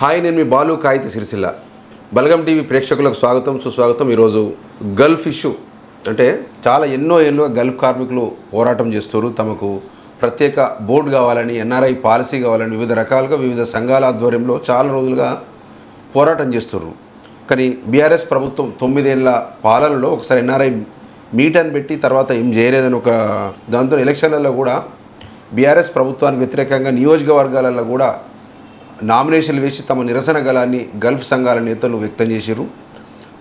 Hi నేను మీ బాలు కాగిత సిరిసిల్ల. బలగం TV ప్రేక్షకులకు స్వాగతం సుస్వాగతం. ఈరోజు గల్ఫ్ ఇష్యూ. అంటే చాలా ఎన్నో ఏళ్ళుగా గల్ఫ్ కార్మికులు పోరాటం చేస్తారు తమకు ప్రత్యేక బోర్డు కావాలని ఎన్ఆర్ఐ పాలసీ కావాలని వివిధ రకాలుగా వివిధ సంఘాల ఆధ్వర్యంలో చాలా రోజులుగా పోరాటం చేస్తున్నారు. కానీ బీఆర్ఎస్ ప్రభుత్వం తొమ్మిదేళ్ళ పాలనలో ఒకసారి ఎన్ఆర్ఐ మీట్ అని పెట్టి తర్వాత ఏం చేయలేదని ఒక దాంతో ఎలక్షన్లలో కూడా బీఆర్ఎస్ ప్రభుత్వానికి వ్యతిరేకంగా నియోజకవర్గాలలో కూడా నామినేషన్లు వేసి తమ నిరసన గలాన్ని గల్ఫ్ సంఘాల నేతలు వ్యక్తం చేశారు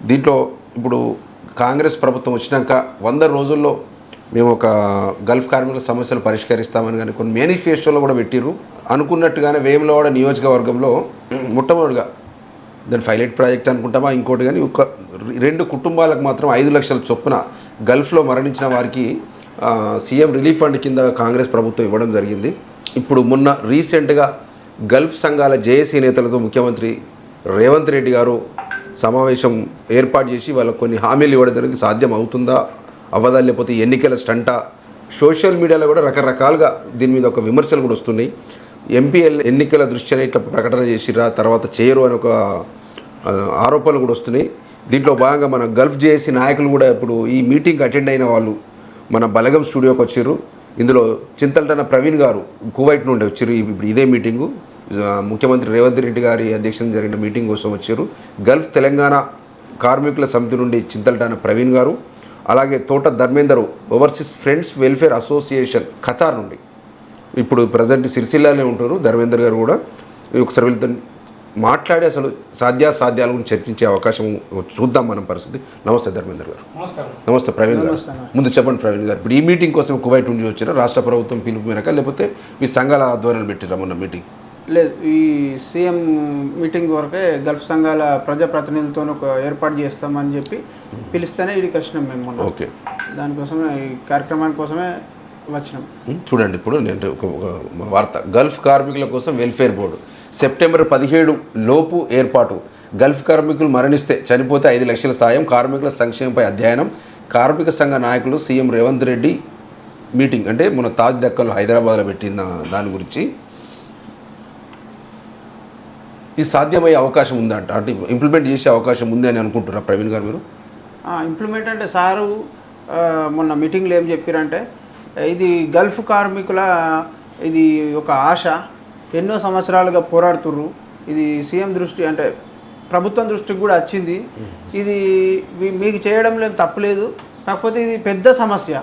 దీంట్లో ఇప్పుడు కాంగ్రెస్ ప్రభుత్వం వచ్చినాక వంద రోజుల్లో మేము ఒక గల్ఫ్ కార్మికుల సమస్యలు పరిష్కరిస్తామని కానీ కొన్ని మేనిఫెస్టోలో కూడా పెట్టిర్రు. అనుకున్నట్టుగానే వేములవాడ నియోజకవర్గంలో మొట్టమొదటిగా దాని పైలట్ ప్రాజెక్ట్ అనుకుంటామా ఇంకోటి కానీ ఒక రెండు కుటుంబాలకు మాత్రం ఐదు లక్షల చొప్పున గల్ఫ్లో మరణించిన వారికి సీఎం రిలీఫ్ ఫండ్ కింద కాంగ్రెస్ ప్రభుత్వం ఇవ్వడం జరిగింది. ఇప్పుడు మొన్న రీసెంట్గా గల్ఫ్ సంఘాల జేఏసీ నేతలతో ముఖ్యమంత్రి రేవంత్ రెడ్డి గారు సమావేశం ఏర్పాటు చేసి వాళ్ళకు కొన్ని హామీలు ఇవ్వడం జరిగింది. సాధ్యం అవుతుందా? అవ్వదా? లేకపోతే ఎన్నికల స్టంటా? సోషల్ మీడియాలో కూడా రకరకాలుగా దీని మీద ఒక విమర్శలు కూడా వస్తున్నాయి. ఎంపీఎల్ ఎన్నికల దృష్ట్యా ఇట్లా ప్రకటన చేసిరా తర్వాత చేయరు అని ఒక ఆరోపణలు కూడా వస్తున్నాయి. దీంట్లో భాగంగా మన గల్ఫ్ జేఏసీ నాయకులు కూడా ఇప్పుడు ఈ మీటింగ్ అటెండ్ అయిన వాళ్ళు మన బలగం స్టూడియోకి వచ్చారు. ఇందులో చింతలటన ప్రవీణ్ గారు కువైట్ నుండి వచ్చారు. ఇప్పుడు ఇదే మీటింగు. ముఖ్యమంత్రి రేవంత్ రెడ్డి గారి అధ్యక్షతన జరిగిన మీటింగ్ కోసం వచ్చారు. గల్ఫ్ తెలంగాణ కార్మికుల సమితి నుండి చింతలటాన ప్రవీణ్ గారు అలాగే Thota Dharmender overseas friends welfare association Qatar నుండి. ఇప్పుడు ప్రజెంట్ సిరిసిల్లానే ఉంటారు. ధర్మేందర్ గారు కూడా ఒకసారి వెళ్తాను మాట్లాడి అసలు సాధ్యాసాధ్యాల గురించి చర్చించే అవకాశం చూద్దాం మనం పరిస్థితి. నమస్తే ధర్మేందర్ గారు. నమస్కారం. నమస్తే ప్రవీణ్ గారు. ముందు చెప్పండి ప్రవీణ్ గారు. ఇప్పుడు ఈ మీటింగ్ కోసం కువైట్ నుండి వచ్చినా రాష్ట్ర ప్రభుత్వం పిలుపు మేరక? లేకపోతే మీ సంఘాల ఆధ్వర్యంలో పెట్టిరా మొన్న మీటింగ్? లేదు ఈ సీఎం మీటింగ్ వరకే గల్ఫ్ సంఘాల ప్రజాప్రతినిధులతో ఒక ఏర్పాటు చేస్తామని చెప్పి పిలిస్తేనే ఇడికి వచ్చినాం మేము మొన్న. ఓకే. దానికోసమే ఈ కార్యక్రమాని కోసమే వచ్చినాం. చూడండి ఇప్పుడు నేను ఒక ఒక వార్త. గల్ఫ్ కార్మికుల కోసం వెల్ఫేర్ బోర్డు. సెప్టెంబర్ పదిహేడు లోపు ఏర్పాటు. గల్ఫ్ కార్మికులు మరణిస్తే చనిపోతే ఐదు లక్షల సాయం. కార్మికుల సంక్షేమంపై అధ్యయనం. కార్మిక సంఘ నాయకులు సీఎం రేవంత్ రెడ్డి మీటింగ్. అంటే మన తాజ్ దక్కలు హైదరాబాద్లో పెట్టిన దాని గురించి. ఇది సాధ్యమయ్యే అవకాశం ఉందంట అంటే. ఇంప్లిమెంట్ చేసే అవకాశం ఉంది అని అనుకుంటున్నారు ప్రవీణ్ గారు మీరు? ఇంప్లిమెంట్ అంటే సారు మొన్న మీటింగ్లో ఏం చెప్పారంటే ఇది గల్ఫ్ కార్మికుల ఇది ఒక ఆశ. ఎన్నో సంవత్సరాలుగా పోరాడుతుర్రు. ఇది సీఎం దృష్టి అంటే ప్రభుత్వం దృష్టికి కూడా వచ్చింది. ఇది మీకు చేయడంలో తప్పులేదు కాకపోతే ఇది పెద్ద సమస్య.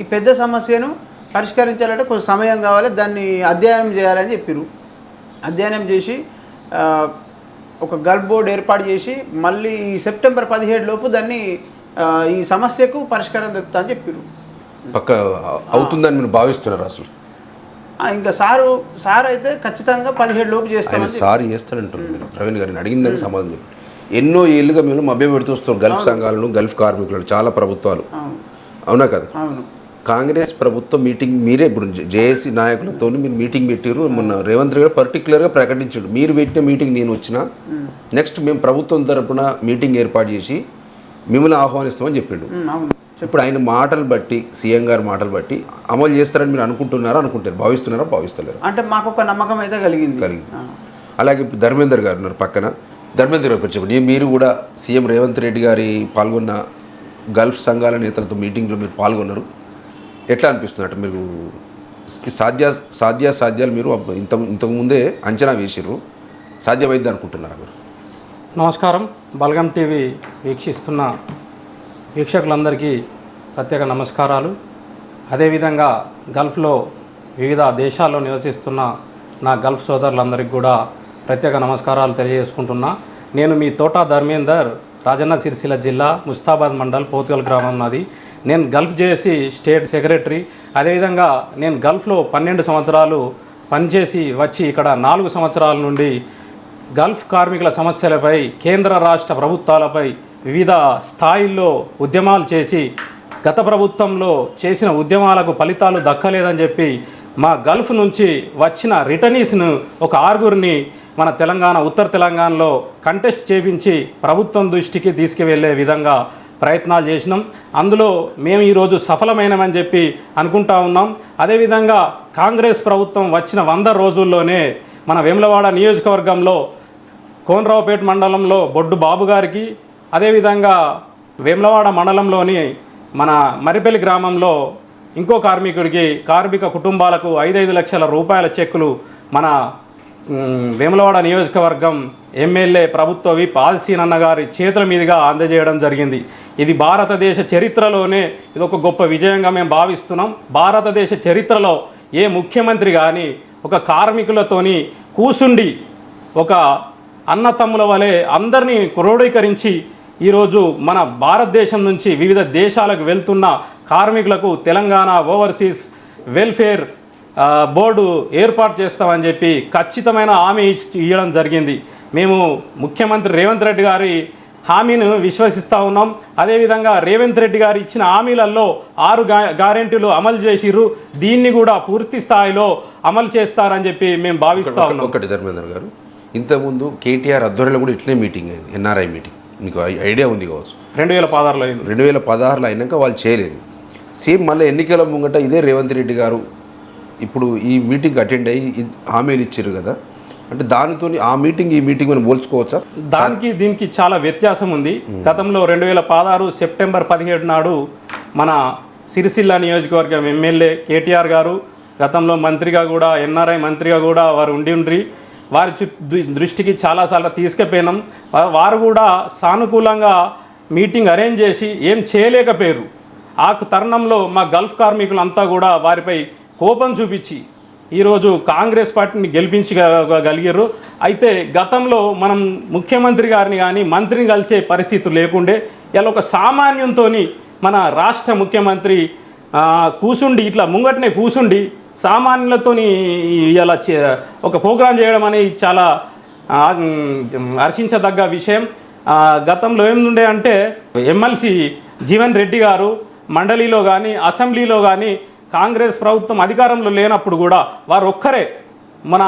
ఈ పెద్ద సమస్యను పరిష్కరించాలంటే కొంచెం సమయం కావాలి. దాన్ని అధ్యయనం చేయాలని చెప్పారు అధ్యయనం చేసి ఒక గల్ఫ్ బోర్డు ఏర్పాటు చేసి మళ్ళీ ఈ సెప్టెంబర్ పదిహేడు లోపు దాన్ని ఈ సమస్యకు పరిష్కారం దొరుకుతా అని చెప్పారు పక్క అవుతుందని మీరు భావిస్తున్నారు అసలు? ఇంకా సారు సార్ అయితే ఖచ్చితంగా పదిహేడు లోపు చెప్పారు. సారీ చేస్తాడంటారు మీరు. ప్రవీణ్ గారిని అడిగిందని సమాధానం చెప్పి ఎన్నో ఏళ్ళుగా మేము మభ్య పెడుతూ వస్తాం గల్ఫ్ సంఘాలను గల్ఫ్ కార్మికులను చాలా ప్రభుత్వాలు. అవును. కదా? అవును. కాంగ్రెస్ ప్రభుత్వం మీటింగ్ మీరే ఇప్పుడు జేఏసీ నాయకులతో మీరు మీటింగ్ పెట్టారు మొన్న రేవంత్ రెడ్డి గారు పర్టికులర్గా ప్రకటించాడు. మీరు పెట్టిన మీటింగ్ నేను వచ్చిన నెక్స్ట్ మేము ప్రభుత్వం తరపున మీటింగ్ ఏర్పాటు చేసి మిమ్మల్ని ఆహ్వానిస్తామని చెప్పిండు. ఇప్పుడు ఆయన మాటలు బట్టి సీఎం గారి మాటలు బట్టి అమలు చేస్తారని మీరు అనుకుంటున్నారా అనుకుంటారు? భావిస్తున్నారా భావిస్తలేరు? అంటే మాకు ఒక నమ్మకం అయితే కలిగింది. కలిగింది. అలాగే ఇప్పుడు ధర్మేందర్ గారు ఉన్నారు పక్కన. ధర్మేందర్ గారు చెప్పండి మీరు కూడా సీఎం రేవంత్ రెడ్డి గారి పాల్గొన్న గల్ఫ్ సంఘాల నేతలతో మీటింగ్లో మీరు పాల్గొన్నారు. ఎట్లా అనిపిస్తుంది అంటే మీరు సాధ్య సాధ్య సాధ్యాలు మీరు ఇంత ఇంతకుముందే అంచనా వేసిర్రు. సాధ్యమైంది అనుకుంటున్నారా మీరు? నమస్కారం. బల్గం టీవీ వీక్షిస్తున్న వీక్షకులందరికీ ప్రత్యేక నమస్కారాలు. అదేవిధంగా గల్ఫ్లో వివిధ దేశాల్లో నివసిస్తున్న నా గల్ఫ్ సోదరులందరికీ కూడా ప్రత్యేక నమస్కారాలు తెలియజేసుకుంటున్నా. నేను మీ తోటా ధర్మేందర్ రాజన్న సిరిసిల్ల జిల్లా ముస్తాబాద్ మండల్ పోతుగల్ గ్రామం నాది. నేను గల్ఫ్ చేసి స్టేట్ సెక్రటరీ. అదేవిధంగా నేను గల్ఫ్లో పన్నెండు సంవత్సరాలు పనిచేసి వచ్చి ఇక్కడ నాలుగు సంవత్సరాల నుండి గల్ఫ్ కార్మికుల సమస్యలపై కేంద్ర రాష్ట్ర ప్రభుత్వాలపై వివిధ స్థాయిల్లో ఉద్యమాలు చేసి గత ప్రభుత్వంలో చేసిన ఉద్యమాలకు ఫలితాలు దక్కలేదని చెప్పి మా గల్ఫ్ నుంచి వచ్చిన రిటర్నీస్ను ఒక ఆరుగురిని మన తెలంగాణ ఉత్తర తెలంగాణలో కంటెస్ట్ చేపించి ప్రభుత్వం దృష్టికి తీసుకువెళ్ళే విధంగా ప్రయత్నాలు చేసినాం. అందులో మేము ఈరోజు సఫలమైనమని చెప్పి అనుకుంటా ఉన్నాం. అదేవిధంగా కాంగ్రెస్ ప్రభుత్వం వచ్చిన వంద రోజుల్లోనే మన వేములవాడ నియోజకవర్గంలో కోనరావుపేట మండలంలో బొడ్డు బాబు గారికి అదేవిధంగా వేములవాడ మండలంలోని మన మరిపల్లి గ్రామంలో ఇంకో కార్మికుడికి కార్మిక కుటుంబాలకు ఐదైదు లక్షల రూపాయల చెక్కులు మన వేములవాడ నియోజకవర్గం ఎమ్మెల్యే ప్రభుత్వ విప్ ఆదిసీనన్న గారి చేతుల మీదుగా అందజేయడం జరిగింది. ఇది భారతదేశ చరిత్రలోనే ఇది ఒక గొప్ప విజయంగా మేము భావిస్తున్నాం. భారతదేశ చరిత్రలో ఏ ముఖ్యమంత్రి కానీ ఒక కార్మికులతోని కూసుండి ఒక అన్నతమ్ముల వలె అందరినీ క్రోడీకరించి ఈరోజు మన భారతదేశం నుంచి వివిధ దేశాలకు వెళ్తున్న కార్మికులకు తెలంగాణ ఓవర్సీస్ వెల్ఫేర్ బోర్డు ఏర్పాటు చేస్తామని చెప్పి ఖచ్చితమైన హామీ ఇవ్వడం జరిగింది. మేము ముఖ్యమంత్రి రేవంత్ రెడ్డి గారి హామీని విశ్వసిస్తూ ఉన్నాం. అదేవిధంగా రేవంత్ రెడ్డి గారు ఇచ్చిన హామీలలో ఆరు గ్యారెంటీలు అమలు చేసిర్రు. దీన్ని కూడా పూర్తి స్థాయిలో అమలు చేస్తారని చెప్పి మేము భావిస్తూ ఉన్నాం. ఒకటి ధర్మేంద్ర గారు ఇంతకుముందు కేటీఆర్ ఆధ్వర్యంలో కూడా ఇట్లనే మీటింగ్ అయింది ఎన్ఆర్ఐ మీటింగ్. మీకు ఐడియా ఉంది కావచ్చు. రెండు వేల పదహారులో అయింది. రెండు వేల పదహారులో అయినాక వాళ్ళు చేయలేదు. సేమ్ మళ్ళీ ఎన్నికల ముంగట ఇదే రేవంత్ రెడ్డి గారు ఇప్పుడు ఈ మీటింగ్ అటెండ్ అయ్యి హామీలు ఇచ్చారు కదా. అంటే దానితో ఆ మీటింగ్ ఈ మీటింగ్ మనం పోల్చుకోవచ్చా? దానికి దీనికి చాలా వ్యత్యాసం ఉంది. గతంలో రెండు వేల పదహారు సెప్టెంబర్ పదిహేడు నాడు మన సిరిసిల్ల నియోజకవర్గం ఎమ్మెల్యే కేటీఆర్ గారు గతంలో మంత్రిగా కూడా ఎన్ఆర్ఐ మంత్రిగా కూడా వారు ఉండి ఉండ్రి. వారి చు దృష్టికి చాలాసార్లు తీసుకుపోయినాం వారు కూడా సానుకూలంగా మీటింగ్ అరేంజ్ చేసి ఏం చేయలేకపోయారు. ఆ తరుణంలో మా గల్ఫ్ కార్మికులంతా కూడా వారిపై కోపం చూపించి ఈరోజు కాంగ్రెస్ పార్టీని గెలిపించగలిగారు అయితే గతంలో మనం ముఖ్యమంత్రి గారిని కానీ మంత్రిని కలిసే పరిస్థితి లేకుండే ఇలా ఒక సామాన్యంతో మన రాష్ట్ర ముఖ్యమంత్రి కూసుండి ఇట్లా ముంగటనే కూసుండి సామాన్యులతోని ఇలా చే- ఒక ప్రోగ్రాం చేయడం అనేది చాలా హర్షించదగ్గ విషయం. గతంలో ఏముండే అంటే ఎమ్మెల్సీ జీవన్ రెడ్డి గారు మండలిలో కానీ అసెంబ్లీలో కానీ కాంగ్రెస్ ప్రభుత్వం అధికారంలో లేనప్పుడు కూడా వారు ఒక్కరే మన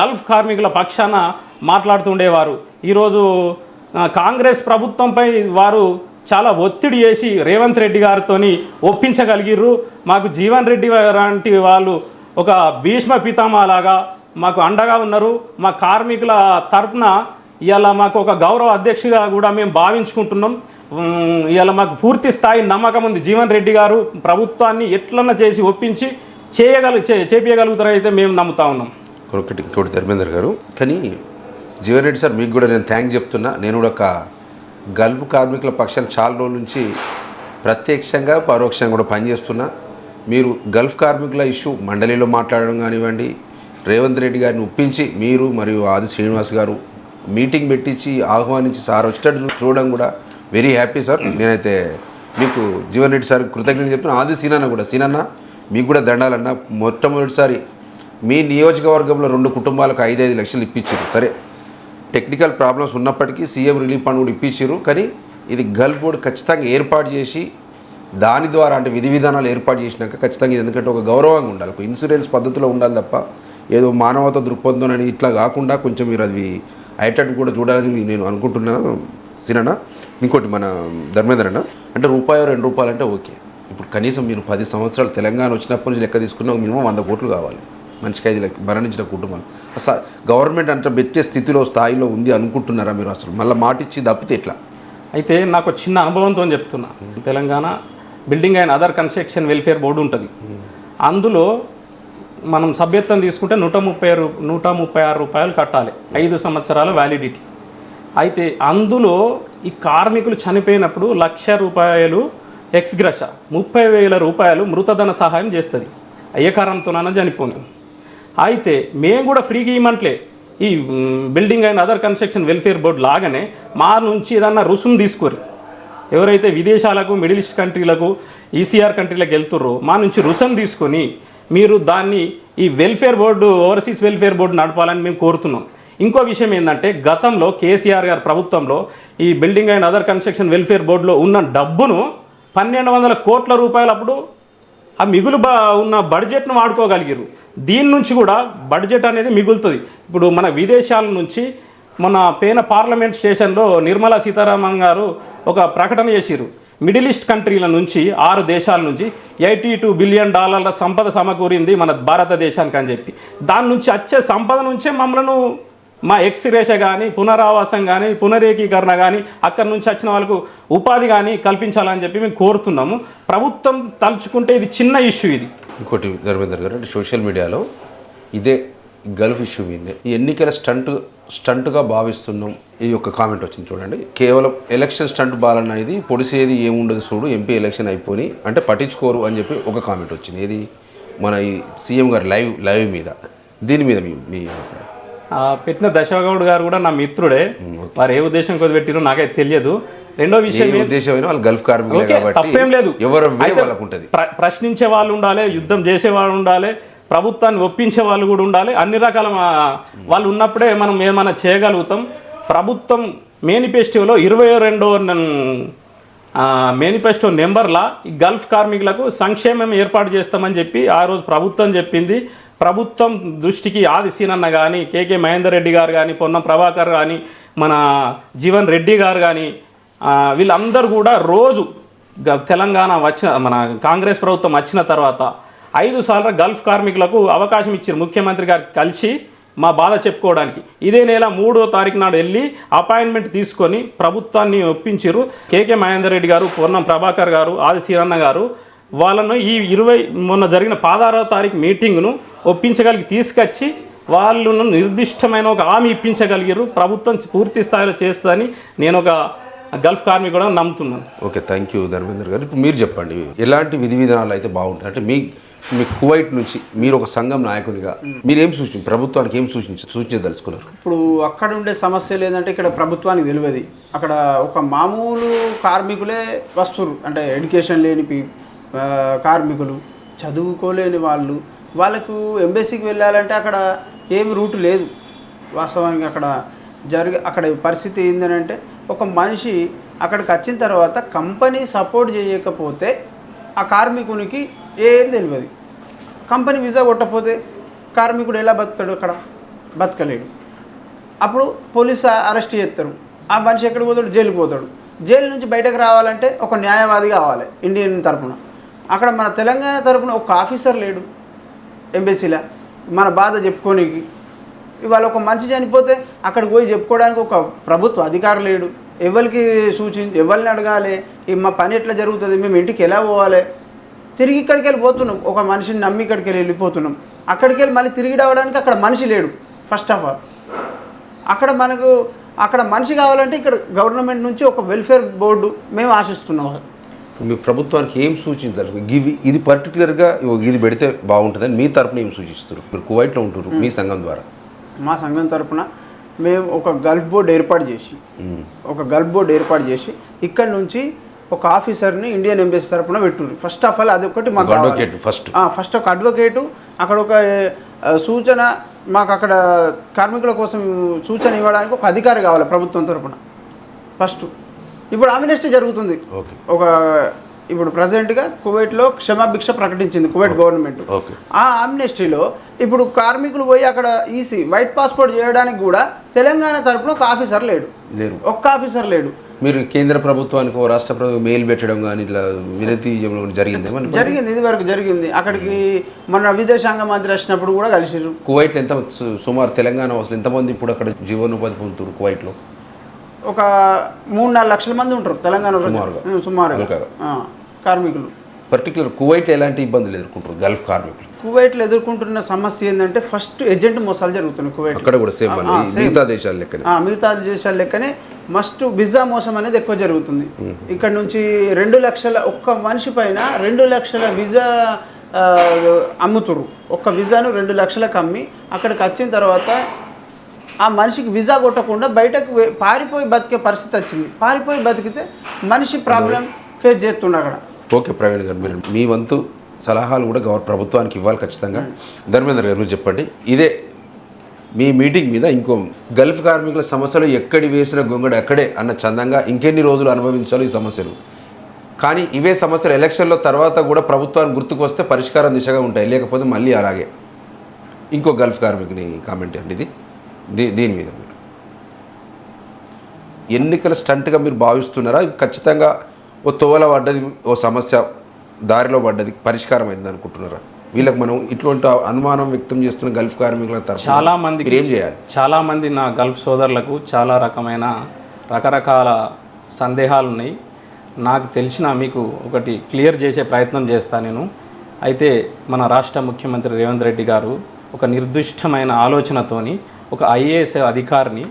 గల్ఫ్ కార్మికుల పక్షాన మాట్లాడుతుండేవారు. ఈరోజు కాంగ్రెస్ ప్రభుత్వంపై వారు చాలా ఒత్తిడి చేసి రేవంత్ రెడ్డి గారితోని ఒప్పించగలిగిర్రు. మాకు జీవన్ రెడ్డి లాంటి వాళ్ళు ఒక భీష్మ పితామహలాగా మాకు అండగా ఉన్నారు. మా కార్మికుల తరపున ఇవాళ మాకు ఒక గౌరవ అధ్యక్షుగా కూడా మేము భావించుకుంటున్నాం. ఇవాళ మాకు పూర్తి స్థాయి నమ్మకం ఉంది. జీవన్ రెడ్డి గారు ప్రభుత్వాన్ని ఎట్లన్నా చేసి ఒప్పించి చేయగల చేపించగలుగుతారైతే మేము నమ్ముతా ఉన్నాం. ఒకటి ఇంకోటి ధర్మేందర్ గారు. కానీ జీవన్ రెడ్డి సార్ మీకు కూడా నేను థ్యాంక్ చెప్తున్నా. నేను కూడా ఒక గల్ఫ్ కార్మికుల పక్షాన్ని చాలా రోజుల నుంచి ప్రత్యక్షంగా పరోక్షంగా కూడా పనిచేస్తున్నా. మీరు గల్ఫ్ కార్మికుల ఇష్యూ మండలిలో మాట్లాడడం కానివ్వండి రేవంత్ రెడ్డి గారిని ఒప్పించి మీరు మరియు ఆది శ్రీనివాస్ గారు మీటింగ్ పెట్టించి ఆహ్వానించి సార్ వచ్చేటట్టు చూడడం కూడా వెరీ హ్యాపీ సార్. నేనైతే మీకు జీవన్ రెడ్డి సార్ కృతజ్ఞతలు చెప్తున్నా. ఆది సీనన్న కూడా సీనన్న మీకు కూడా దండాలన్న మొట్టమొదటిసారి మీ నియోజకవర్గంలో రెండు కుటుంబాలకు ఐదైదు లక్షలు ఇప్పించారు. సరే టెక్నికల్ ప్రాబ్లమ్స్ ఉన్నప్పటికీ సీఎం రిలీఫ్ ఫండ్ కూడా ఇప్పించారు కానీ ఇది గల్ఫ్ బోర్డు ఖచ్చితంగా ఏర్పాటు చేసి దాని ద్వారా అంటే విధి విధానాలు ఏర్పాటు చేసినాక ఖచ్చితంగా ఇది ఎందుకంటే ఒక గౌరవంగా ఉండాలి. ఒక ఇన్సూరెన్స్ పద్ధతిలో ఉండాలి తప్ప ఏదో మానవత దృక్పథం అని ఇట్లా కాకుండా కొంచెం మీరు అది అయ్యేటట్టు కూడా చూడాలని నేను అనుకుంటున్నాను సినన్న ఇంకోటి మన ధర్మేంద్ర అంటే రూపాయి రెండు రూపాయలు అంటే ఓకే. ఇప్పుడు కనీసం మీరు పది సంవత్సరాలు తెలంగాణ వచ్చినప్పటి నుంచి లెక్క తీసుకున్న మినిమం వంద కోట్లు కావాలి. మంచి ఖైదీలకి మరణించిన కుటుంబాలు అసలు గవర్నమెంట్ అంటే పెట్టే స్థితిలో స్థాయిలో ఉంది అనుకుంటున్నారా మీరు అసలు? మళ్ళీ మాటిచ్చి తప్పితే ఎట్లా? అయితే నాకు చిన్న అనుభవంతో చెప్తున్నా. Telangana building and other construction welfare board ఉంటుంది. అందులో మనం సభ్యత్వం తీసుకుంటే నూట ముప్పై రూ నూట ముప్పై ఆరు రూపాయలు కట్టాలి. ఐదు సంవత్సరాల వ్యాలిడిటీ అయితే అందులో ఈ కార్మికులు చనిపోయినప్పుడు లక్ష రూపాయలు ఎక్స్గ్రష ముప్పై వేల రూపాయలు మృతధన సహాయం చేస్తుంది. అయ్యకారంతోనైనా కారణంతోనైనా చనిపోను. అయితే మేము కూడా ఫ్రీగా ఇవ్వమంటలే ఈ building and other construction welfare board లాగానే మా నుంచి ఏదన్నా రుసుము తీసుకోరు. ఎవరైతే విదేశాలకు మిడిల్ ఈస్ట్ కంట్రీలకు ఈసీఆర్ కంట్రీలకు వెళ్తుర్రో మా నుంచి రుసుం తీసుకొని మీరు దాన్ని ఈ welfare board overseas welfare board నడపాలని మేము కోరుతున్నాం. ఇంకో విషయం ఏంటంటే గతంలో కేసీఆర్ గారి ప్రభుత్వంలో ఈ building and other construction welfare బోర్డులో ఉన్న డబ్బును పన్నెండు వందల కోట్ల రూపాయలు అప్పుడు ఆ మిగులు బ ఉన్న బడ్జెట్ను వాడుకోగలిగారు దీని నుంచి కూడా బడ్జెట్ అనేది మిగులుతుంది. ఇప్పుడు మన విదేశాల నుంచి మన పేన పార్లమెంట్ స్టేషన్లో నిర్మలా సీతారామన్ గారు ఒక ప్రకటన చేసిరు మిడిల్ ఈస్ట్ కంట్రీల నుంచి ఆరు దేశాల నుంచి ఎయిటీ టూ బిలియన్ డాలర్ల సంపద సమకూరింది మన భారతదేశానికి అని చెప్పి. దాని నుంచి వచ్చే సంపద నుంచే మమ్మల్ని మా ఎక్స్రేష కానీ పునరావాసం కానీ పునరేకీకరణ కానీ అక్కడి నుంచి వచ్చిన వాళ్ళకు ఉపాధి కానీ కల్పించాలని చెప్పి మేము కోరుతున్నాము. ప్రభుత్వం తలుచుకుంటే ఇది చిన్న ఇష్యూ ఇది. ఇంకోటి ధర్మేందర్ గారు అంటే సోషల్ మీడియాలో ఇదే గల్ఫ్ ఇష్యూ ఈ ఎన్నికల స్టంట్ స్టంట్గా భావిస్తున్నాం. ఈ యొక్క కామెంట్ వచ్చింది చూడండి. కేవలం ఎలక్షన్ స్టంట్ బాలన్న ఇది పొడిసేది ఏముండదు చూడు ఎంపీ ఎలక్షన్ అయిపోయి అంటే పట్టించుకోరు అని చెప్పి ఒక కామెంట్ వచ్చింది. ఇది మన ఈ సీఎం గారు లైవ్ లైవ్ మీద. దీని మీద మీ మీ అభిప్రాయం? పెట్టిన దశగౌడ్ గారు కూడా నా మిత్రుడే. వారు ఏ ఉద్దేశం కొద్ది పెట్టిరో నాకైతే తెలియదు. రెండో విషయం వాళ్ళు గల్ఫ్ తప్పేం లేదు. ఎవరు ప్రశ్నించే వాళ్ళు ఉండాలి యుద్ధం చేసే వాళ్ళు ఉండాలి ప్రభుత్వాన్ని ఒప్పించే వాళ్ళు కూడా ఉండాలి అన్ని రకాల వాళ్ళు ఉన్నప్పుడే మనం ఏమైనా చేయగలుగుతాం. ప్రభుత్వం మేనిఫెస్టోలో ఇరవై రెండో మేనిఫెస్టో నెంబర్లా గల్ఫ్ కార్మికులకు సంక్షేమం ఏర్పాటు చేస్తామని చెప్పి ఆ రోజు ప్రభుత్వం చెప్పింది. ప్రభుత్వం దృష్టికి ఆది సీనన్న కానీ కేకే మహేందర్ రెడ్డి గారు కానీ పొన్నం ప్రభాకర్ కానీ మన జీవన్ రెడ్డి గారు కానీ వీళ్ళందరూ కూడా రోజు తెలంగాణ వచ్చిన మన కాంగ్రెస్ ప్రభుత్వం వచ్చిన తర్వాత ఐదు సార్లు గల్ఫ్ కార్మికులకు అవకాశం ఇచ్చారు ముఖ్యమంత్రి గారికి కలిసి మా బాధ చెప్పుకోవడానికి. ఇదే నెల మూడో తారీఖు నాడు వెళ్ళి అపాయింట్మెంట్ తీసుకొని ప్రభుత్వాన్ని ఒప్పించారు. కేకే మహేందర్ రెడ్డి గారు పూర్ణం ప్రభాకర్ గారు ఆది శ్రీరన్న గారు వాళ్ళను ఈ ఇరవై మొన్న జరిగిన పదహారవ తారీఖు మీటింగ్ను ఒప్పించగలిగి తీసుకొచ్చి వాళ్ళను నిర్దిష్టమైన ఒక హామీ ఇప్పించగలిగారు. ప్రభుత్వం పూర్తి స్థాయిలో చేస్తుందని నేను ఒక గల్ఫ్ కార్మికుడు నమ్ముతున్నాను. ఓకే థ్యాంక్ యూ ధర్మేందర్ గారు. ఇప్పుడు మీరు చెప్పండి ఎలాంటి విధి విధానాలు అయితే బాగుంటాయి? అంటే మీ మీ కువైట్ నుంచి మీరు ఒక సంఘం నాయకునిగా మీరు ఏం సూచించి ప్రభుత్వానికి ఏం సూచించి సూచించదలుచుకున్నారు? ఇప్పుడు అక్కడ ఉండే సమస్యలు ఏంటంటే ఇక్కడ ప్రభుత్వానికి తెలియదు. అక్కడ ఒక మామూలు కార్మికులే వస్తురు అంటే ఎడ్యుకేషన్ లేని కార్మికులు చదువుకోలేని వాళ్ళు వాళ్ళకు ఎంబెసీకి వెళ్ళాలంటే అక్కడ ఏమి రూటు లేదు. వాస్తవానికి అక్కడ జరిగే అక్కడ పరిస్థితి ఏంటంటే ఒక మనిషి అక్కడికి వచ్చిన తర్వాత కంపెనీ సపోర్ట్ చేయకపోతే ఆ కార్మికునికి ఏం తెలియదు. కంపెనీ వీసా కొట్టకపోతే కార్మికుడు ఎలా బతుకుతాడు అక్కడ? బతకలేడు. అప్పుడు పోలీసు అరెస్ట్ చేస్తారు. ఆ మనిషి ఎక్కడికి పోతాడు? జైలుకి పోతాడు. జైలు నుంచి బయటకు రావాలంటే ఒక న్యాయవాది కావాలి ఇండియన్ తరపున. అక్కడ మన తెలంగాణ తరపున ఒక ఆఫీసర్ లేడు ఎంబెసీలో. మన బాధ చెప్పుకోనికి. ఇవాళ ఒక మనిషి చనిపోతే అక్కడికి పోయి చెప్పుకోవడానికి ఒక ప్రభుత్వ అధికారి లేడు. ఎవరికి సూచించి ఎవరిని అడగాలి? ఈ మా పని ఎట్లా జరుగుతుంది? మేము ఇంటికి ఎలా పోవాలి? తిరిగి ఇక్కడికి వెళ్ళి పోతున్నాం. ఒక మనిషిని నమ్మి ఇక్కడికి వెళ్ళి వెళ్ళిపోతున్నాం. అక్కడికి వెళ్ళి మళ్ళీ తిరిగి రావడానికి అక్కడ మనిషి లేడు ఫస్ట్ ఆఫ్ ఆల్ అక్కడ మనకు అక్కడ మనిషి కావాలంటే ఇక్కడ గవర్నమెంట్ నుంచి ఒక వెల్ఫేర్ బోర్డు మేము ఆశిస్తున్నాం. మీ ప్రభుత్వానికి ఏం సూచించారు ఇవి ఇది పర్టికులర్గా ఇది పెడితే బాగుంటుందని మీ తరపున ఏం సూచిస్తారు? మీరు కువైట్లో ఉంటున్నారు మీ సంఘం ద్వారా. మా సంఘం తరపున మేము ఒక గల్ఫ్ బోర్డు ఏర్పాటు చేసి ఒక గల్ఫ్ బోర్డు ఏర్పాటు చేసి ఇక్కడ నుంచి ఒక ఆఫీసర్ని ఇండియన్ ఎంబసీ తరపున పెట్టుర్రు. ఫస్ట్ ఆఫ్ ఆల్ అది ఒకటి మాకు first. ఆ, ఫస్ట్ ఒక అడ్వకేటు అక్కడ ఒక సూచన మాకు అక్కడ కార్మికుల కోసం సూచన ఇవ్వడానికి ఒక అధికారి కావాలి ప్రభుత్వం తరపున. ఫస్ట్ ఇప్పుడు ఆమినెస్టీ జరుగుతుంది. ఓకే. ఒక ఇప్పుడు ప్రజెంట్గా కువైట్లో క్షమాభిక్ష ప్రకటించింది కువైట్ గవర్నమెంట్. ఓకే. ఆ ఆమ్నెస్టీలో ఇప్పుడు కార్మికులు పోయి అక్కడ ఈసీ వైట్ పాస్పోర్ట్ చేయడానికి కూడా తెలంగాణ తరపున ఒక ఆఫీసర్ లేడు. లేరు. ఒక్క ఆఫీసర్ లేడు. మీరు కేంద్ర ప్రభుత్వానికి రాష్ట్ర ప్రభుత్వం మెయిల్ పెట్టడం కానీ ఇట్లా వినతి జరిగింది? జరిగింది ఇది వరకు జరిగింది. అక్కడికి మొన్న విదేశాంగ మంత్రి వచ్చినప్పుడు కూడా కలిసిర్రు. కువైట్లో ఎంత సుమారు తెలంగాణ అసలు ఎంతమంది ఇప్పుడు అక్కడ జీవనోపాధి పొందుతారు కువైట్లో? ఒక మూడు నాలుగు లక్షల మంది ఉంటారు తెలంగాణ. సుమారుగా. కార్మికులు. పర్టికులర్ కువైట్ ఎలాంటి ఇబ్బందులు ఎదుర్కొంటారు గల్ఫ్ కార్మికులు? కువైట్లో ఎదుర్కొంటున్న సమస్య ఏంటంటే ఫస్ట్ ఏజెంట్ మోసాలు జరుగుతున్నాయి కువైట్ అక్కడ కూడా సేమ్. మిగతా దేశాల లెక్కనే. మిగతా దేశాల లెక్కనే మస్ట్ విజా మోసం అనేది ఎక్కువ జరుగుతుంది. ఇక్కడ నుంచి రెండు లక్షల ఒక్క మనిషి పైన రెండు లక్షల విజా అమ్ముతురు. ఒక్క విజాను రెండు లక్షలకు అమ్మి అక్కడికి వచ్చిన తర్వాత ఆ మనిషికి విజా కొట్టకుండా బయటకు పారిపోయి బతికే పరిస్థితి వచ్చింది. పారిపోయి బతికితే మనిషి ప్రాబ్లం ఫేస్ చేస్తుండ అక్కడ. ఓకే ప్రవీణ్ గారు మీరు మీ వంతు సలహాలు కూడా గవర్ ప్రభుత్వానికి ఇవ్వాలి ఖచ్చితంగా. ధర్మేంద్ర గారు చెప్పండి. ఇదే మీ మీటింగ్ మీద ఇంకో గల్ఫ్ కార్మికుల సమస్యలు ఎక్కడి వేసిన గొంగడు అక్కడే అన్న చందంగా ఇంకెన్ని రోజులు అనుభవించాలో ఈ సమస్యలు. కానీ ఇవే సమస్యలు ఎలక్షన్లో తర్వాత కూడా ప్రభుత్వానికి గుర్తుకు వస్తే పరిష్కారం దిశగా ఉంటాయి. లేకపోతే మళ్ళీ అలాగే. ఇంకో గల్ఫ్ కార్మికుని కామెంట్ అండి ఇది. దీ దీని మీద. మీరు ఎన్నికల స్టంట్గా మీరు భావిస్తున్నారా? ఇది ఖచ్చితంగా ఓ తోవల పడ్డది ఓ సమస్య దారిలో పడ్డది పరిష్కారం అయింది అనుకుంటున్నారా? వీళ్ళకి మనం ఇటువంటి అనుమానం వ్యక్తం చేస్తున్న గల్ఫ్ కార్మికుల తరఫున చాలా మీరు ఏం చేయాలి? చాలా మంది నా గల్ఫ్ సోదరులకు చాలా రకమైన రకరకాల సందేహాలు ఉన్నాయి. నాకు తెలిసిన మీకు ఒకటి క్లియర్ చేసే ప్రయత్నం చేస్తాను నేను. అయితే మన రాష్ట్ర ముఖ్యమంత్రి రేవంత్ రెడ్డి గారు ఒక నిర్దిష్టమైన ఆలోచనతోని ఒక ఐఏఎస్ అధికారిని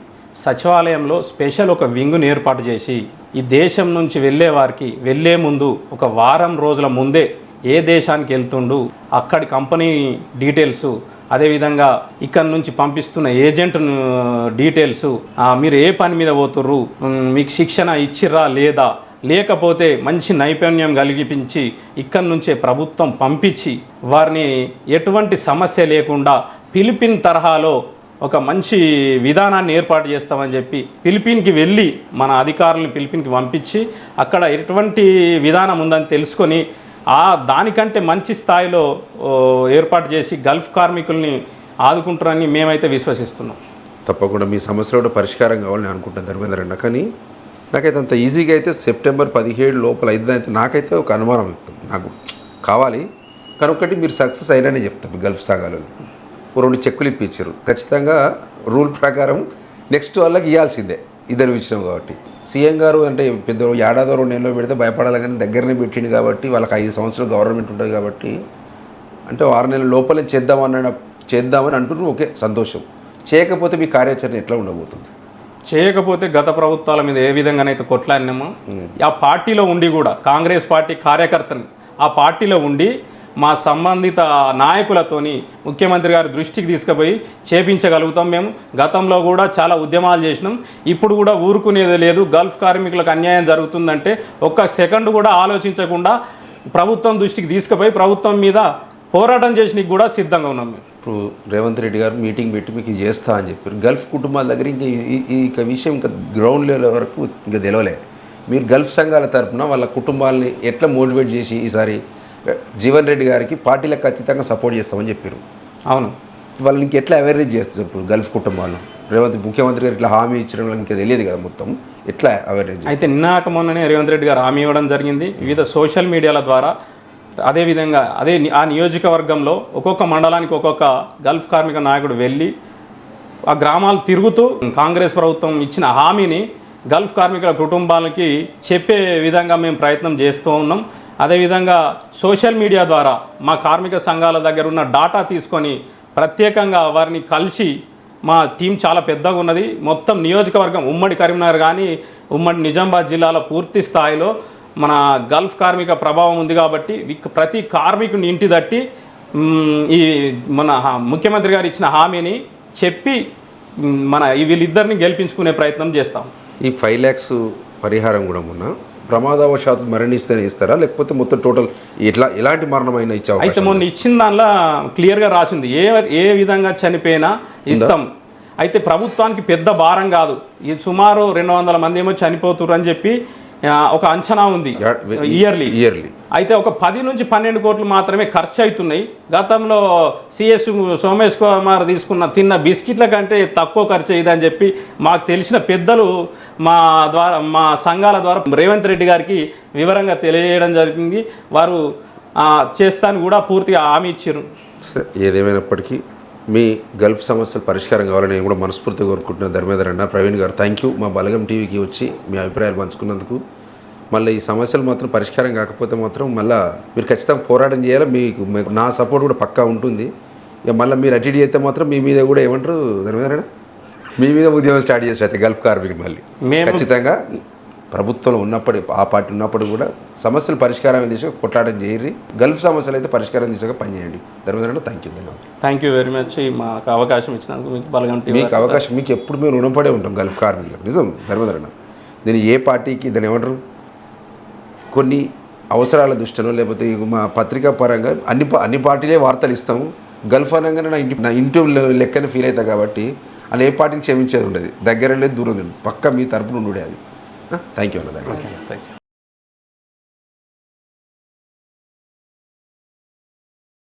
సచివాలయంలో స్పెషల్ ఒక వింగును ఏర్పాటు చేసి ఈ దేశం నుంచి వెళ్ళే వారికి వెళ్ళే ముందు ఒక వారం రోజుల ముందే ఏ దేశానికి వెళ్తుండు అక్కడి కంపెనీ డీటెయిల్స్ అదేవిధంగా ఇక్కడ నుంచి పంపిస్తున్న ఏజెంట్ డీటెయిల్స్ మీరు ఏ పని మీద పోతుర్రు మీకు శిక్షణ ఇచ్చిర్రా లేదా? లేకపోతే మంచి నైపుణ్యం కలిగిపించి ఇక్కడి నుంచే ప్రభుత్వం పంపించి వారిని ఎటువంటి సమస్య లేకుండా ఫిలిపిన్ తరహాలో ఒక మంచి విధానాన్ని ఏర్పాటు చేస్తామని చెప్పి ఫిలిపిన్కి వెళ్ళి మన అధికారులను ఫిలిపిన్కి పంపించి అక్కడ ఎటువంటి విధానం ఉందని తెలుసుకొని ఆ దానికంటే మంచి స్థాయిలో ఏర్పాటు చేసి గల్ఫ్ కార్మికుల్ని ఆదుకుంటారని మేమైతే విశ్వసిస్తున్నాం. తప్పకుండా మీ సమస్య కూడా పరిష్కారం కావాలని అనుకుంటాను ధర్మేంద్ర అన్న. కానీ నాకైతే అంత ఈజీగా అయితే సెప్టెంబర్ పదిహేడు లోపల అయితే నాకైతే ఒక అనుమానం ఇస్తుంది నాకు కావాలి. కానీ ఒకటి మీరు సక్సెస్ అయిననే చెప్తాం గల్ఫ్ సంఘాలలో రెండు చెక్కులు ఇప్పించారు. ఖచ్చితంగా రూల్ ప్రకారం నెక్స్ట్ వాళ్ళకి ఇవ్వాల్సిందే ఇద్దరు ఇచ్చినాం కాబట్టి. సీఎం గారు అంటే పెద్ద ఏడాదో రెండు నెలలో పెడితే భయపడాలి కానీ దగ్గరనే పెట్టిండు కాబట్టి వాళ్ళకి ఐదు సంవత్సరాలు గవర్నమెంట్ ఉంటుంది కాబట్టి అంటే ఆరు నెలల లోపలే చేద్దామన్న చేద్దామని అంటున్నారు. ఓకే సంతోషం. చేయకపోతే మీ కార్యాచరణ ఎట్లా ఉండబోతుంది? చేయకపోతే గత ప్రభుత్వాల మీద ఏ విధంగానైతే కొట్లాడినామో ఆ పార్టీలో ఉండి కూడా కాంగ్రెస్ పార్టీ కార్యకర్తని ఆ పార్టీలో ఉండి మా సంబంధిత నాయకులతోని ముఖ్యమంత్రి గారి దృష్టికి తీసుకుపోయి చేపించగలుగుతాం మేము. గతంలో కూడా చాలా ఉద్యమాలు చేసినాం. ఇప్పుడు కూడా ఊరుకునేది లేదు. గల్ఫ్ కార్మికులకు అన్యాయం జరుగుతుందంటే ఒక్క సెకండ్ కూడా ఆలోచించకుండా ప్రభుత్వం దృష్టికి తీసుకుపోయి ప్రభుత్వం మీద పోరాటం చేసినకి కూడా సిద్ధంగా ఉన్నాం మేము. ఇప్పుడు రేవంత్ రెడ్డి గారు మీటింగ్ పెట్టి మీకు చేస్తా అని చెప్పారు. గల్ఫ్ కుటుంబాల దగ్గర ఇంకా ఈ- ఈ- విషయం ఇంకా గ్రౌండ్ లెవెల్ వరకు ఇంకా తెలవలే మీరు గల్ఫ్ సంఘాల తరఫున వాళ్ళ కుటుంబాలని ఎట్లా మోటివేట్ చేసి ఈసారి జీవన్ రెడ్డి గారికి పార్టీలకు అతీతంగా సపోర్ట్ చేస్తామని చెప్పారు. అవును. వాళ్ళని ఇంక ఎట్లా అవేర్నెస్ చేస్తారు ఇప్పుడు గల్ఫ్ కుటుంబాలను రేవంత్ ముఖ్యమంత్రి గారు ఇట్లా హామీ ఇచ్చడం వాళ్ళకి ఇంకా తెలియదు కదా మొత్తం. ఎట్లా అవేర్నెస్ అయితే నిన్నాక మొన్ననే రేవంత్ రెడ్డి గారు హామీ ఇవ్వడం జరిగింది. వివిధ సోషల్ మీడియాల ద్వారా అదేవిధంగా అదే ఆ నియోజకవర్గంలో ఒక్కొక్క మండలానికి ఒక్కొక్క గల్ఫ్ కార్మిక నాయకుడు వెళ్ళి ఆ గ్రామాలు తిరుగుతూ కాంగ్రెస్ ప్రభుత్వం ఇచ్చిన హామీని గల్ఫ్ కార్మికుల కుటుంబాలకి చెప్పే విధంగా మేము ప్రయత్నం చేస్తూ ఉన్నాం. అదేవిధంగా సోషల్ మీడియా ద్వారా మా కార్మిక సంఘాల దగ్గర ఉన్న డాటా తీసుకొని ప్రత్యేకంగా వారిని కలిసి మా టీం చాలా పెద్దగా ఉన్నది. మొత్తం నియోజకవర్గం ఉమ్మడి కరీంనగర్ కానీ ఉమ్మడి నిజామాబాద్ జిల్లాలో పూర్తి స్థాయిలో మన గల్ఫ్ కార్మిక ప్రభావం ఉంది కాబట్టి ప్రతి కార్మికుని ఇంటి తట్టి ఈ మన ముఖ్యమంత్రి గారు ఇచ్చిన హామీని చెప్పి మన వీళ్ళిద్దరిని గెలిపించుకునే ప్రయత్నం చేస్తాం. ఈ ఫైవ్ ల్యాక్స్ పరిహారం కూడా మొన్న ప్రమాదవశాత్తు మరణిస్తేనే ఇస్తారా? లేకపోతే మొత్తం టోటల్ ఇట్లా ఎలాంటి మరణమైనా ఇచ్చే అయితే మొన్న ఇచ్చిన దానిలో క్లియర్గా రాసింది. ఏ ఏ విధంగా చనిపోయినా ఇస్తాం. అయితే ప్రభుత్వానికి పెద్ద భారం కాదు. ఈ సుమారు రెండు వందల మంది ఏమో చనిపోతున్నారు అని చెప్పి ఒక అంచనా ఉంది. ఇయర్లీ ఇయర్లీ అయితే ఒక పది నుంచి పన్నెండు కోట్లు మాత్రమే ఖర్చు అవుతున్నాయి గతంలో సిఎస్ సోమేష్ కుమార్ తీసుకున్న తిన్న బిస్కెట్ల కంటే తక్కువ ఖర్చు అయ్యిందని చెప్పి మాకు తెలిసిన పెద్దలు మా ద్వారా మా సంఘాల ద్వారా రేవంత్ రెడ్డి గారికి వివరంగా తెలియజేయడం జరిగింది. వారు చేస్తాను కూడా పూర్తిగా హామీ ఇచ్చారు. ఏదేమైనప్పటికీ మీ గల్ఫ్ సమస్యలు పరిష్కారం కావాలని నేను కూడా మనస్ఫూర్తిగా కోరుకుంటున్నాను. ధర్మేంద్ర అన్న ప్రవీణ్ గారు థ్యాంక్ యూ మా బలగం టీవీకి వచ్చి మీ అభిప్రాయాలు పంచుకున్నందుకు మళ్ళీ ఈ సమస్యలు మాత్రం పరిష్కారం కాకపోతే మాత్రం మళ్ళీ మీరు ఖచ్చితంగా పోరాటం చేయాలి. మీకు మీకు నా సపోర్ట్ కూడా పక్కా ఉంటుంది. ఇక మళ్ళీ మీరు అటు ఇటు అయితే మాత్రం మీ మీద కూడా ఏమంటారు? ధర్మేంద్ర? మీ మీద ఉద్యమం స్టార్ట్ చేసి అయితే గల్ఫ్ కార్మికులు మళ్ళీ. ఖచ్చితంగా ప్రభుత్వంలో ఉన్నప్పుడు ఆ పార్టీ ఉన్నప్పుడు కూడా సమస్యలు పరిష్కారం దిశగా కొట్లాడడం చేయరి గల్ఫ్ సమస్యలు అయితే పరిష్కారం దిశగా పనిచేయండి. ధర్మేంద్ర థ్యాంక్ యూ ధన్యవాదాలు. థ్యాంక్ యూ వెరీ మచ్ మాకు అవకాశం ఇచ్చినందుకు మీకు బలగం టీవీ మీకు అవకాశం మీకు ఎప్పుడు మేము రుణపడే ఉంటాం గల్ఫ్ కార్మికులకు నిజం ధర్మధరణ దీన్ని ఏ పార్టీకి దాన్ని ఏమంటారు? కొన్ని అవసరాల దృష్టిలో లేకపోతే మా పత్రికా పరంగా అన్ని అన్ని పార్టీలే వార్తలు ఇస్తాము. గల్ఫ్ అనగానే నా ఇంటి నా ఇంటి లెక్కన ఫీల్ అవుతా కాబట్టి అని ఏ పార్టీని క్షమించేది ఉండదు. దగ్గర లేదు దూరం లేదు. పక్క మీ తరపున ఉండే అది. థ్యాంక్ యూ అన్న థ్యాంక్ యూ